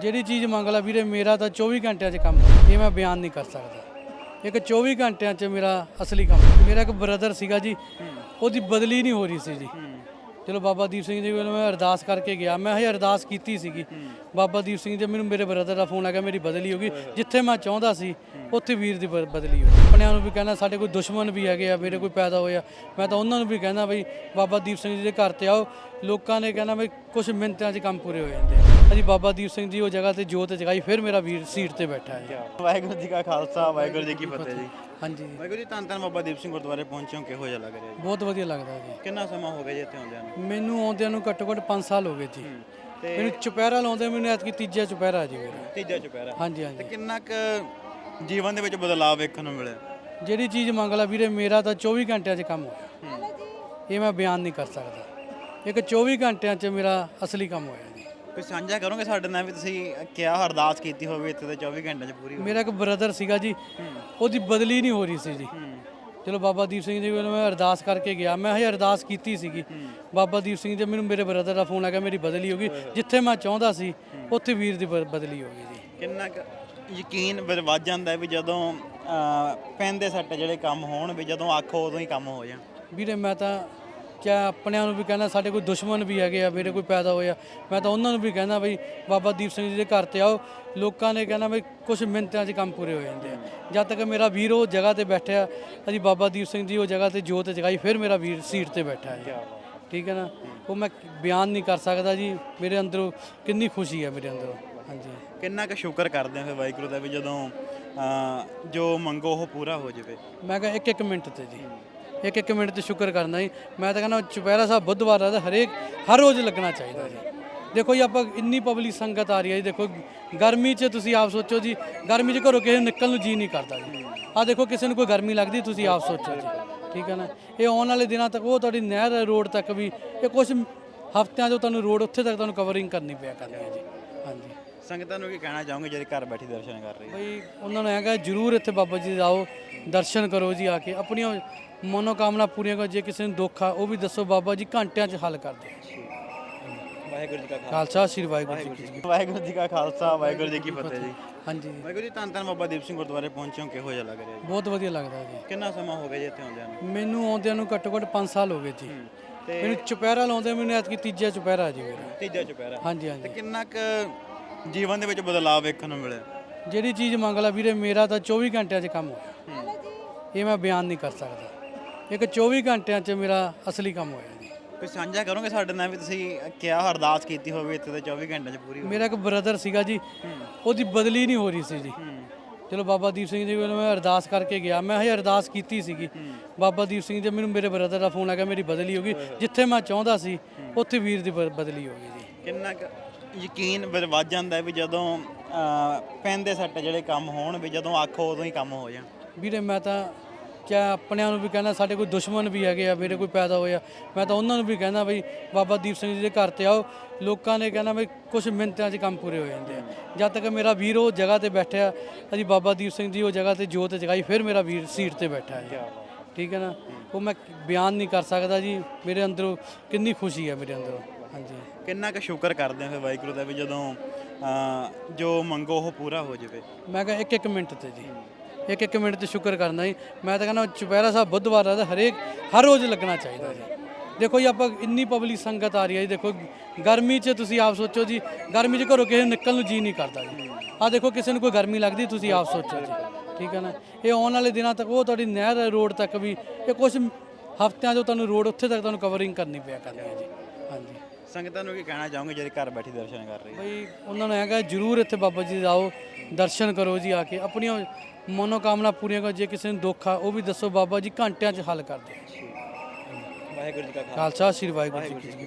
ਜਿਹੜੀ ਚੀਜ਼ ਮੰਗ ਲਾ ਵੀਰੇ, ਮੇਰਾ ਤਾਂ 24 ਘੰਟਿਆਂ 'ਚ ਕੰਮ ਇਹ ਮੈਂ ਬਿਆਨ ਨਹੀਂ ਕਰ ਸਕਦਾ। ਇੱਕ 24 ਘੰਟਿਆਂ 'ਚ ਮੇਰਾ ਅਸਲੀ ਕੰਮ ਮੇਰਾ ਇੱਕ ਬ੍ਰਦਰ ਸੀਗਾ ਜੀ, ਉਹਦੀ ਬਦਲੀ ਨਹੀਂ ਹੋ ਰਹੀ ਸੀ ਜੀ। ਚਲੋ ਬਾਬਾ ਦੀਪ ਸਿੰਘ ਜੀ ਕੋਲ ਮੈਂ ਅਰਦਾਸ ਕਰਕੇ ਗਿਆ। ਮੈਂ ਹਜੇ ਅਰਦਾਸ ਕੀਤੀ ਸੀਗੀ। ਬਾਬਾ ਦੀਪ ਸਿੰਘ ਜੀ, ਮੈਨੂੰ ਮੇਰੇ ਬ੍ਰਦਰ ਦਾ ਫੋਨ ਆ ਗਿਆ, ਮੇਰੀ ਬਦਲੀ ਹੋ ਗਈ। ਜਿੱਥੇ ਮੈਂ ਚਾਹੁੰਦਾ ਸੀ, ਉੱਥੇ ਵੀਰ ਦੀ ਬ- ਬਦਲੀ ਹੋ ਆਪਣਿਆਂ ਨੂੰ ਵੀ ਕਹਿੰਦਾ, ਸਾਡੇ ਕੋਈ ਦੁਸ਼ਮਣ ਵੀ ਹੈਗੇ ਆ, ਮੇਰੇ ਕੋਈ ਪੈਦਾ ਹੋਇਆ। ਮੈਂ ਤਾਂ ਉਹਨਾਂ ਨੂੰ ਵੀ ਕਹਿੰਦਾ, ਬਈ ਬਾਬਾ ਦੀਪ ਸਿੰਘ ਜੀ ਦੇ ਘਰ ਤੇ ਆਓ। ਲੋਕਾਂ ਨੇ ਕਹਿੰਦਾ ਬਈ ਕੁਝ ਮਿੰਟਾਂ 'ਚ ਕੰਮ ਪੂਰੇ ਹੋ ਜਾਂਦੇ ਆ। ਅਜੀ ਬਾਬਾ ਦੀਪ ਸਿੰਘ ਜੀ ਉਹ ਜਗ੍ਹਾ ਤੇ ਜੋਤ ਜਗਾਈ ਫਿਰ ਮੇਰਾ ਵੀਰ ਸੀਟ ਤੇ ਬੈਠਾ ਹੈ। ਵਾਹਿਗੁਰੂ ਜੀ ਕਾ ਖਾਲਸਾ ਵਾਹਿਗੁਰੂ ਜੀ ਕੀ ਫਤਿਹ ਜੀ। ਹਾਂਜੀ। ਵਾਹਿਗੁਰੂ ਜੀ ਧੰਨ ਧੰਨ ਬਾਬਾ ਦੀਪ ਸਿੰਘ ਗੁਰਦੁਆਰੇ ਪਹੁੰਚੇ ਹੋ ਕਿਹੋ ਜਿਹਾ ਲੱਗ ਰਿਹਾ ਜੀ? ਬਹੁਤ ਵਧੀਆ ਲੱਗਦਾ ਜੀ। ਕਿੰਨਾ ਸਮਾਂ ਹੋ ਗਿਆ ਜੀ ਇੱਥੇ ਆਉਂਦਿਆਂ ਨੂੰ? ਮੈਨੂੰ ਆਉਂਦਿਆਂ ਨੂੰ ਘੱਟੋ ਘੱਟ 5 ਸਾਲ ਹੋ ਗਏ ਜੀ। ਤੇ ਮੈਨੂੰ ਚੁਪਹਿਰਾ ਲਾਉਂਦੇ ਮੈਨੂੰ ਐਤਕੀ ਤੀਜਾ ਚੁਪਹਿਰਾ ਜੀ ਮੇਰਾ। ਤੀਜਾ ਚੁਪਹਿਰਾ। ਹਾਂਜੀ ਤੇ ਹਾਂਜੀ ਕਿੰਨਾ ਕੁ ਜੀਵਨ ਦੇ ਵਿੱਚ ਬਦਲਾਅ ਵੇਖਣ ਨੂੰ ਮਿਲਿਆ? ਜਿਹੜੀ ਚੀਜ਼ ਮੰਗ ਲਾ ਵੀਰੇ ਮੇਰਾ ਤਾਂ 24 ਘੰਟਿਆਂ 'ਚ ਕੰਮ ਹੋਇਆ ਇਹ ਮੈਂ ਬਿਆਨ ਨਹੀਂ ਕਰ ਸਕਦਾ। ਇੱਕ 24 ਘੰਟਿਆਂ 'ਚ ਮੇਰਾ ਅਸਲੀ ਕੰਮ ਹੋਇਆ। ਜੀ ਕੋਈ ਸਾਂਝਾ ਕਰੋਗੇ ਸਾਡੇ ਨਾਲ ਵੀ ਤੁਸੀਂ ਕਿਹਾ ਅਰਦਾਸ ਕੀਤੀ ਹੋਵੇ ਇੱਥੇ ਤੇ 24 ਘੰਟਿਆਂ 'ਚ ਪੂਰੀ ਮੇਰਾ ਇੱਕ ਬ੍ਰਦਰ ਸੀਗਾ ਜੀ ਉਹਦੀ ਬਦਲੀ ਨਹੀਂ ਹੋ ਰਹੀ ਸੀ ਜੀ। ਚਲੋ ਬਾਬਾ ਦੀਪ ਸਿੰਘ ਜੀ ਕੋਲ ਮੈਂ ਅਰਦਾਸ ਕਰਕੇ ਗਿਆ। ਮੈਂ ਹਜੇ ਅਰਦਾਸ ਕੀਤੀ ਸੀਗੀ। ਬਾਬਾ ਦੀਪ ਸਿੰਘ ਜੀ ਮੈਨੂੰ ਮੇਰੇ ਬ੍ਰਦਰ ਦਾ ਫੋਨ ਆ ਗਿਆ ਮੇਰੀ ਬਦਲੀ ਹੋ ਗਈ। ਜਿੱਥੇ ਮੈਂ ਚਾਹੁੰਦਾ ਸੀ ਉੱਥੇ ਵੀਰ ਦੀ ਬ- ਬਦਲੀ ਹੋ ਗਈ ਜੀ। ਕਿੰਨਾ ਕੁ ਯਕੀਨ ਫਿਰ ਵੱਧ ਜਾਂਦਾ ਹੈ ਵੀ ਜਦੋਂ ਅਹ, ਪੈਂਦੇ ਸੱਟ ਜਿਹੜੇ ਕੰਮ ਹੋਣ ਵੀ ਜਦੋਂ ਆਖੋ ਉਦੋਂ ਹੀ ਕੰਮ ਹੋ ਜਾਣ। ਵੀਰੇ ਮੈਂ ਤਾਂ ਕਿਆ ਆਪਣਿਆਂ ਨੂੰ ਵੀ ਕਹਿੰਦਾ ਸਾਡੇ ਕੋਈ ਦੁਸ਼ਮਣ ਵੀ ਹੈਗੇ ਆ ਮੇਰੇ ਕੋਈ ਪੈਦਾ ਹੋਇਆ ਮੈਂ ਤਾਂ ਉਹਨਾਂ ਨੂੰ ਵੀ ਕਹਿੰਦਾ ਬਈ ਬਾਬਾ ਦੀਪ ਸਿੰਘ ਜੀ ਦੇ ਘਰ ਤੇ ਆਓ। ਲੋਕਾਂ ਨੇ ਕਹਿੰਦਾ ਬਈ ਕੁਝ ਮਿੰਟਾਂ 'ਚ ਕੰਮ ਪੂਰੇ ਹੋ ਜਾਂਦੇ ਆ। ਜਦ ਤੱਕ ਮੇਰਾ ਵੀਰ ਉਹ ਜਗ੍ਹਾ ਤੇ ਬੈਠਿਆ ਅਜੀ ਬਾਬਾ ਦੀਪ ਸਿੰਘ ਜੀ ਉਹ ਜਗ੍ਹਾ ਤੇ ਜੋਤ ਜਗਾਈ ਫਿਰ ਮੇਰਾ ਵੀਰ ਸੀਟ ਤੇ ਬੈਠਾ ਹੈ ਠੀਕ ਹੈ ਨਾ? ਉਹ ਮੈਂ ਬਿਆਨ ਨਹੀਂ ਕਰ ਸਕਦਾ ਜੀ। ਮੇਰੇ ਅੰਦਰੋਂ ਕਿੰਨੀ ਖੁਸ਼ੀ ਹੈ ਮੇਰੇ ਅੰਦਰੋਂ। ਹਾਂਜੀ। ਕਿੰਨਾ ਕੁ ਸ਼ੁਕਰ ਕਰਦੇ ਆ ਫਿਰ ਵਾਹਿਗੁਰੂ ਦਾ ਵੀ ਜਦੋਂ ਜੋ ਮੰਗੋ ਉਹ ਪੂਰਾ ਹੋ ਜਾਵੇ? ਮੈਂ ਕਿਹਾ ਇੱਕ ਇੱਕ ਮਿੰਟ ਤੇ ਜੀ। ਇੱਕ ਇੱਕ ਮਿੰਟ ਤੇ ਸ਼ੁਕਰ ਕਰਨਾ ਜੀ। ਮੈਂ ਤਾਂ ਕਹਿੰਦਾ ਚੁਪਹਿਰਾ ਸਾਹਿਬ ਬੁੱਧਵਾਰ ਦਾ ਹਰੇਕ ਹਰ ਰੋਜ਼ ਲੱਗਣਾ ਚਾਹੀਦਾ ਜੀ। ਦੇਖੋ ਜੀ, ਆਪਾਂ ਇੰਨੀ ਪਬਲਿਕ ਸੰਗਤ ਆ ਰਹੀ ਹੈ ਜੀ। ਦੇਖੋ, ਗਰਮੀ 'ਚ ਤੁਸੀਂ ਆਪ ਸੋਚੋ ਜੀ। ਗਰਮੀ 'ਚ ਘਰੋਂ ਕਿਸੇ ਨੂੰ ਨਿਕਲਣ ਨੂੰ ਜੀ ਨਹੀਂ ਕਰਦਾ ਜੀ। ਆ ਦੇਖੋ, ਕਿਸੇ ਨੂੰ ਕੋਈ ਗਰਮੀ ਲੱਗਦੀ, ਤੁਸੀਂ ਆਪ ਸੋਚੋ ਜੀ। ਠੀਕ ਹੈ ਨਾ? ਇਹ ਆਉਣ ਵਾਲੇ ਦਿਨਾਂ ਤੱਕ, ਉਹ ਤੁਹਾਡੀ ਨਹਿਰ ਰੋਡ ਤੱਕ ਵੀ, ਇਹ ਕੁਝ ਹਫ਼ਤਿਆਂ 'ਚ ਤੁਹਾਨੂੰ ਰੋਡ ਉੱਥੇ ਤੱਕ ਤੁਹਾਨੂੰ ਕਵਰਿੰਗ ਕਰਨੀ ਪਿਆ ਕਰਨੀ ਹੈ ਜੀ। ਹਾਂਜੀ। ਸੰਗਤਾਂ ਨੂੰ ਕੀ ਕਹਿਣਾ ਚਾਹੋਗੇ ਜਿਹੜੇ ਘਰ ਬੈਠੇ ਦਰਸ਼ਨ ਕਰ ਰਹੇ? ਬਈ ਉਹਨਾਂ ਨੂੰ ਹੈਗਾ ਜਰੂਰ ਇੱਥੇ ਬਾਬਾ ਜੀ ਆਓ ਦਰਸ਼ਨ ਕਰੋ ਜੀ ਆ ਕੇ। ਆਪਣੀਆਂ ਮਨੋਕਾਮਨਾ ਪੂਰੀਆਂ ਕਰੋ ਜੇ ਕਿਸੇ ਨੂੰ ਦੁੱਖ ਆ ਉਹ ਵੀ ਦੱਸੋ ਬਾਬਾ ਜੀ ਘੰਟਿਆਂ 'ਚ ਹੱਲ ਕਰ ਦੇ ਵਾਹਿਗੁਰੂ ਜੀ ਕਾ ਖਾਲਸਾ। ਸ੍ਰੀ ਵਾਹਿਗੁਰੂ ਜੀ ਕੀ। ਵਾਹਿਗੁਰੂ ਜੀ ਕਾ ਖਾਲਸਾ ਵਾਹਿਗੁਰੂ ਜੀ ਕੀ ਫਤਿਹ ਜੀ। ਹਾਂਜੀ। ਵਾਹਿਗੁਰੂ ਜੀ ਧੰਨ ਧੰਨ ਬਾਬਾ ਦੀਪ ਸਿੰਘ ਗੁਰਦੁਆਰੇ ਪਹੁੰਚੇ ਹੋ ਕਿਹੋ ਜਿਹਾ ਲੱਗ ਰਿਹਾ ਜੀ? ਬਹੁਤ ਵਧੀਆ ਲੱਗਦਾ ਜੀ। ਕਿੰਨਾ ਸਮਾਂ ਹੋ ਗਿਆ ਜੀ ਇੱਥੇ ਆਉਂਦਿਆਂ ਨੂੰ? ਮੈਨੂੰ ਆਉਂਦਿਆਂ ਨੂੰ ਘੱਟੋ ਘੱਟ 5 ਸਾਲ ਹੋ ਗਏ ਜੀ। ਤੇ ਮੈਨੂੰ ਚੁਪਹਿਰਾ ਲਾਉਂਦੇ ਮੈਨੂੰ ਐਤਕੀ ਤੀਜਾ ਚੁਪਹਿਰਾ ਜੀ ਮੇਰਾ। ਤੀਜਾ ਚੁਪਹਿਰਾ। ਹਾਂਜੀ ਤੇ ਹਾਂਜੀ ਕਿੰਨਾ ਕੁ ਜੀਵਨ ਦੇ ਵਿੱਚ ਬਦਲਾਅ ਵੇਖਣ ਨੂੰ ਮਿਲਿਆ। ਜਿਹੜੀ ਚੀਜ਼ ਮੰਗ ਲਾ ਵੀਰੇ ਮੇਰਾ ਤਾਂ 24 ਘੰਟਿਆਂ 'ਚ ਕੰਮ ਹੋਇਆ ਇਹ ਮੈਂ ਬਿਆਨ ਨਹੀਂ ਕਰ ਸਕਦਾ। ਇੱਕ 24 ਘੰਟਿਆਂ 'ਚ ਮੇਰਾ ਅਸਲੀ ਕੰਮ ਹੋਇਆ ਜੀ। ਕੋਈ ਸਾਂਝਾ ਕਰੋਗੇ ਸਾਡੇ ਨਾਲ ਵੀ ਤੁਸੀਂ ਕਿਹਾ ਅਰਦਾਸ ਕੀਤੀ ਹੋਵੇ ਇੱਥੇ ਤੇ 24 ਘੰਟਿਆਂ 'ਚ ਪੂਰੀ ਮੇਰਾ ਇੱਕ ਬ੍ਰਦਰ ਸੀਗਾ ਜੀ ਉਹਦੀ ਬਦਲੀ ਨਹੀਂ ਹੋ ਰਹੀ ਸੀ ਜੀ। ਚਲੋ ਬਾਬਾ ਦੀਪ ਸਿੰਘ ਜੀ ਕੋਲ ਮੈਂ ਅਰਦਾਸ ਕਰਕੇ ਗਿਆ। ਮੈਂ ਹਜੇ ਅਰਦਾਸ ਕੀਤੀ ਸੀਗੀ। ਬਾਬਾ ਦੀਪ ਸਿੰਘ ਜੀ ਮੈਨੂੰ ਮੇਰੇ ਬ੍ਰਦਰ ਦਾ ਫੋਨ ਆ ਗਿਆ ਮੇਰੀ ਬਦਲੀ ਹੋ ਗਈ। ਜਿੱਥੇ ਮੈਂ ਚਾਹੁੰਦਾ ਸੀ ਉੱਥੇ ਵੀਰ ਦੀ ਬ- ਬਦਲੀ ਹੋ ਗਈ ਜੀ। ਕਿੰਨਾ ਕੁ ਯਕੀਨ ਵੱਧ ਜਾਂਦਾ ਵੀ ਜਦੋਂ ਪੈਂਦੇ ਸੱਟ ਜਿਹੜੇ ਕੰਮ ਹੋਣ ਵੀ ਜਦੋਂ ਆਖੋ ਉਦੋਂ ਹੀ ਕੰਮ ਹੋ ਜਾਣ। ਵੀਰੇ ਮੈਂ ਤਾਂ ਕਿਆ ਆਪਣਿਆਂ ਨੂੰ ਵੀ ਕਹਿੰਦਾ ਸਾਡੇ ਕੋਈ ਦੁਸ਼ਮਣ ਵੀ ਹੈਗੇ ਆ ਮੇਰੇ ਕੋਈ ਪੈਦਾ ਹੋਇਆ ਮੈਂ ਤਾਂ ਉਹਨਾਂ ਨੂੰ ਵੀ ਕਹਿੰਦਾ ਬਈ ਬਾਬਾ ਦੀਪ ਸਿੰਘ ਜੀ ਦੇ ਘਰ ਤੇ ਆਓ। ਲੋਕਾਂ ਨੇ ਕਹਿੰਦਾ ਬਈ ਕੁਝ ਮਿੰਟਾਂ 'ਚ ਕੰਮ ਪੂਰੇ ਹੋ ਜਾਂਦੇ ਆ। ਜਦ ਤੱਕ ਮੇਰਾ ਵੀਰ ਉਹ ਜਗ੍ਹਾ ਤੇ ਬੈਠਿਆ ਅਜੀ ਬਾਬਾ ਦੀਪ ਸਿੰਘ ਜੀ ਉਹ ਜਗ੍ਹਾ ਤੇ ਜੋਤ ਜਗਾਈ ਫਿਰ ਮੇਰਾ ਵੀਰ ਸੀਟ ਤੇ ਬੈਠਾ ਹੈ। ਠੀਕ ਹੈ ਨਾ? ਉਹ ਮੈਂ ਬਿਆਨ ਨਹੀਂ ਕਰ ਸਕਦਾ ਜੀ। ਮੇਰੇ ਅੰਦਰੋਂ ਕਿੰਨੀ ਖੁਸ਼ੀ ਹੈ ਮੇਰੇ ਅੰਦਰੋਂ। ਹਾਂਜੀ। ਕਿੰਨਾ ਕੁ ਸ਼ੁਕਰ ਕਰਦੇ ਆ ਫਿਰ ਵਾਹਿਗੁਰੂ ਦਾ ਵੀ ਜਦੋਂ ਜੋ ਮੰਗੋ ਉਹ ਪੂਰਾ ਹੋ ਜਾਵੇ? ਮੈਂ ਕਿਹਾ ਇੱਕ ਇੱਕ ਮਿੰਟ ਤੇ ਜੀ। ਇੱਕ ਇੱਕ ਮਿੰਟ ਤੇ ਸ਼ੁਕਰ ਕਰਨਾ ਜੀ। ਮੈਂ ਤਾਂ ਕਹਿੰਦਾ ਚੁਪਹਿਰਾ ਸਾਹਿਬ ਬੁੱਧਵਾਰ ਦਾ ਹਰੇਕ ਹਰ ਰੋਜ਼ ਲੱਗਣਾ ਚਾਹੀਦਾ ਜੀ। ਦੇਖੋ ਜੀ ਆਪਾਂ ਇੰਨੀ ਪਬਲਿਕ ਸੰਗਤ ਆ ਰਹੀ ਹੈ ਜੀ। ਦੇਖੋ ਗਰਮੀ 'ਚ ਤੁਸੀਂ ਆਪ ਸੋਚੋ ਜੀ। ਗਰਮੀ 'ਚ ਘਰੋਂ ਕਿਸੇ ਨੂੰ ਨਿਕਲਣ ਨੂੰ ਜੀ ਨਹੀਂ ਕਰਦਾ ਜੀ। ਆ ਦੇਖੋ ਕਿਸੇ ਨੂੰ ਕੋਈ ਗਰਮੀ ਲੱਗਦੀ ਤੁਸੀਂ ਆਪ ਸੋਚੋ ਜੀ। ਠੀਕ ਹੈ ਨਾ? ਇਹ ਆਉਣ ਵਾਲੇ ਦਿਨਾਂ ਤੱਕ ਉਹ ਤੁਹਾਡੀ ਨਹਿਰ ਰੋਡ ਤੱਕ ਵੀ ਇਹ ਕੁਝ ਹਫ਼ਤਿਆਂ 'ਚ ਤੁਹਾਨੂੰ ਰੋਡ ਉੱਥੇ ਤੱਕ ਤੁਹਾਨੂੰ ਕਵਰਿੰਗ ਕਰਨੀ ਪਿਆ ਕਰਨੀ ਹੈ ਜੀ। ਹਾਂਜੀ। ਸੰਗਤਾਂ ਨੂੰ ਕੀ ਕਹਿਣਾ ਚਾਹੋਗੇ ਜਿਹੜੇ ਘਰ ਬੈਠੇ ਦਰਸ਼ਨ ਕਰ ਰਹੇ? ਬਈ ਉਹਨਾਂ ਨੂੰ ਹੈਗਾ ਜਰੂਰ ਇੱਥੇ ਬਾਬਾ ਜੀ ਦੇ ਆਓ ਦਰਸ਼ਨ ਕਰੋ ਜੀ ਆ ਕੇ ਆਪਣੀਆਂ ਮਨੋਕਾਮਨਾ ਪੂਰੀਆਂ ਕਰੋ ਜੇ ਕਿਸੇ ਨੂੰ ਦੁੱਖ ਆ ਉਹ ਵੀ ਦੱਸੋ ਬਾਬਾ ਜੀ ਘੰਟਿਆਂ 'ਚ ਹੱਲ ਕਰ ਦੇ ਵਾਹਿਗੁਰੂ ਜੀ ਕਾ ਖਾਲਸਾ ਖਾਲਸਾ ਸ੍ਰੀ ਵਾਹਿਗੁਰੂ ਜੀ ਕੀ ਫਤਿਹ।